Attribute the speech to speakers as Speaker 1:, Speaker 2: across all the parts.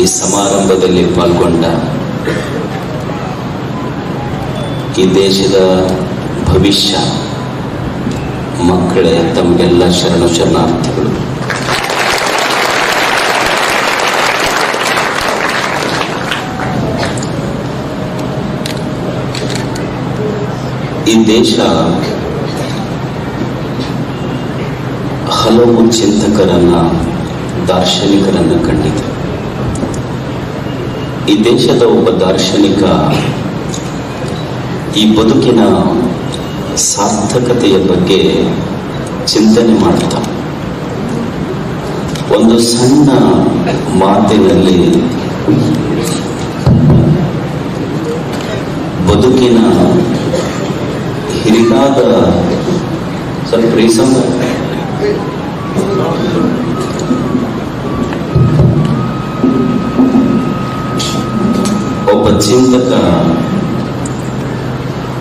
Speaker 1: ಈ ಸಮಾರಂಭದಲ್ಲಿ ಪಾಲ್ಗೊಂಡ ಈ ದೇಶದ ಭವಿಷ್ಯ, ಮಕ್ಕಳೇ ತಮಗೆಲ್ಲ ಶರಣು ಶರಣಾರ್ಥಿಗಳು. ಈ ದೇಶ ಹಲವು ಚಿಂತಕರನ್ನ, ದಾರ್ಶನಿಕರನ್ನ ಕಂಡಿದೆ. ಈ ದೇಶದ ಒಬ್ಬ ದಾರ್ಶನಿಕ ಈ ಬದುಕಿನ ಸಾರ್ಥಕತೆಯ ಬಗ್ಗೆ ಚಿಂತನೆ ಮಾಡಿದ ಒಂದು ಸಣ್ಣ ಮಾತಿನಲ್ಲಿ ಬದುಕಿನ ಹಿರಿದಾದ ಸ್ವಲ್ಪ ರೀಸನ್. ಚಿಂತಕ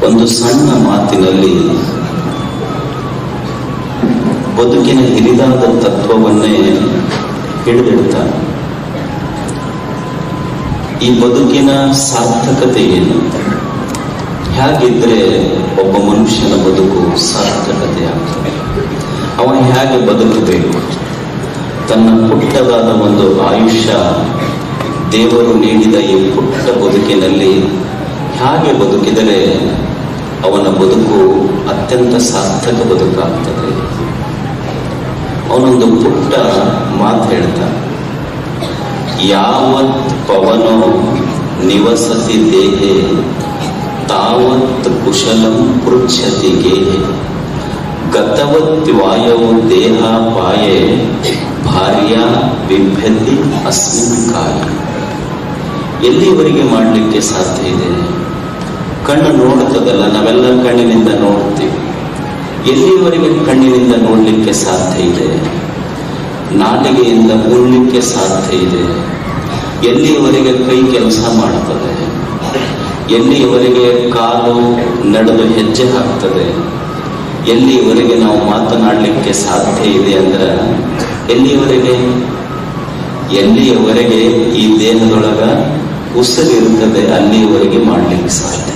Speaker 1: ಒಂದು ಸಣ್ಣ ಮಾತಿನಲ್ಲಿ ಬದುಕಿನ ಹಿರಿದಾದ ತತ್ವವನ್ನೇ ಹಿಡಿದಿಡ್ತಾನೆ. ಈ ಬದುಕಿನ ಸಾರ್ಥಕತೆ ಏನು? ಹೇಗಿದ್ರೆ ಒಬ್ಬ ಮನುಷ್ಯನ ಬದುಕು ಸಾರ್ಥಕತೆ ಆಗ್ತದೆ. ಅವನು ಹೇಗೆ ಬದುಕಬೇಕು? ತನ್ನ ಪುಟ್ಟದಾದ ಒಂದು ಆಯುಷ್ಯ ದೇವರು ನೀಡಿದ ಈ ಪುಟ್ಟ ಬದುಕಿನಲ್ಲಿ ಹಾಗೆ ಬದುಕಿದರೆ ಅವನ ಬದುಕು ಅತ್ಯಂತ ಸಾರ್ಥಕ ಬದುಕಾಗ್ತದೆ? ಅವನೊಂದು ಪುಟ್ಟ ಮಾತು ಹೇಳ್ತಾ ಯಾವತ್ ಪವನೋ ನಿವಸತಿ ದೇಹೆ, ತಾವತ್ ಕುಶಲಂ ಪೃಚ್ಛತಿ ಗೇಹೆ. ಗತವತ್ ವಾಯವು ದೇಹ ಪಾಯೆ, ಭಾರ್ಯ ಬಿಭ್ಯತಿ ಅಸ್ಮಿನ್ ಕಾಯ ಎಲ್ಲಿವರೆಗೆ ಮಾಡಲಿಕ್ಕೆ ಸಾಧ್ಯ ಇದೆ? ಕಣ್ಣು ನೋಡ್ತದಲ್ಲ ನಾವೆಲ್ಲ ಕಣ್ಣಿನಿಂದ ನೋಡ್ತೀವಿ ಎಲ್ಲಿವರೆಗೆ ಕಣ್ಣಿನಿಂದ ನೋಡಲಿಕ್ಕೆ ಸಾಧ್ಯ ಇದೆ? ನಾಟಿಗೆಯಿಂದ ಉಣ್ಲಿಕ್ಕೆ ಸಾಧ್ಯ ಇದೆ. ಎಲ್ಲಿಯವರೆಗೆ ಕೈ ಕೆಲಸ ಮಾಡ್ತದೆ ಎಲ್ಲಿಯವರೆಗೆ ಕಾಲು ನಡೆದು ಹೆಜ್ಜೆ ಹಾಕ್ತದೆ? ಎಲ್ಲಿಯವರೆಗೆ ನಾವು ಮಾತನಾಡಲಿಕ್ಕೆ ಸಾಧ್ಯ ಇದೆ ಅಂದ್ರೆ ಎಲ್ಲಿಯವರೆಗೆ ಎಲ್ಲಿಯವರೆಗೆ ಈ ದೇಹದೊಳಗ ಉಸಿರಿರ್ತದೆ ಅಲ್ಲಿಯವರೆಗೆ ಮಾಡ್ಲಿಕ್ಕೆ ಸಾಧ್ಯ.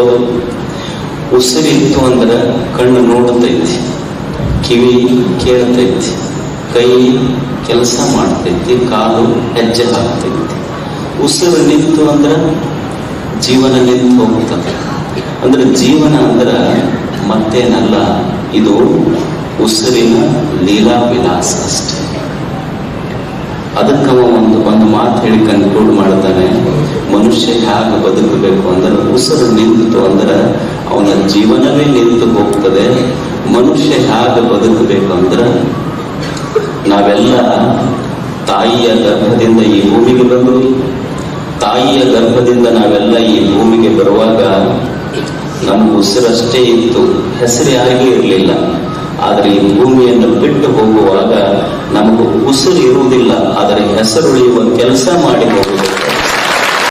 Speaker 1: ಹೌದು. ಉಸಿರಿತ್ತು ಅಂದ್ರೆ ಕಣ್ಣು ನೋಡ್ತೈತಿ ಕಿವಿ ಕೇಳ್ತೈತಿ ಕೈ ಕೆಲಸ ಮಾಡ್ತೈತಿ ಕಾಲು ಹೆಜ್ಜೆ ಹಾಕ್ತೈತಿ ಉಸಿರು ನಿಂತು ಅಂದ್ರೆ ಜೀವನ ನಿಂತು ಹೋಗ್ತದೆ. ಅಂದ್ರೆ ಜೀವನ ಅಂದ್ರೆ ಮತ್ತೇನಲ್ಲ, ಇದು ಉಸಿರಿನ ಲೀಲಾ ವಿಲಾಸ ಅಷ್ಟೇ. ಅದಕ್ಕೆ ಒಂದು ಒಂದು ಮಾತು ಹೇಳಿ ಕನ್ಕ್ಲೂಡ್ ಮಾಡ್ತಾನೆ ಮನುಷ್ಯ ಹೇಗೆ ಬದುಕಬೇಕು ಅಂದ್ರೆ ಉಸಿರು ನಿಂತು ಅಂದ್ರೆ ಅವನ ಜೀವನವೇ ನಿಂತು ಹೋಗ್ತದೆ. ಮನುಷ್ಯ ಹೇಗೆ ಬದುಕಬೇಕು ಅಂದ್ರೆ ನಾವೆಲ್ಲ ತಾಯಿಯ ಗರ್ಭದಿಂದ ಈ ಭೂಮಿಗೆ ಬಂದು, ತಾಯಿಯ ಗರ್ಭದಿಂದ ನಾವೆಲ್ಲ ಈ ಭೂಮಿಗೆ ಬರುವಾಗ ನಮ್ಮ ಉಸಿರಷ್ಟೇ ಇತ್ತು. ಹೆಸರು ಆಗಿ ಇರಲಿಲ್ಲ. ಆದರೆ ಈ ಭೂಮಿಯನ್ನು ಬಿಟ್ಟು ನಮಗೂ ಉಸಿರು ಇರುವುದಿಲ್ಲ ಆದರೆ ಹೆಸರುಳಿಯುವ ಕೆಲಸ ಮಾಡಿಕೊಳ್ಳುವುದು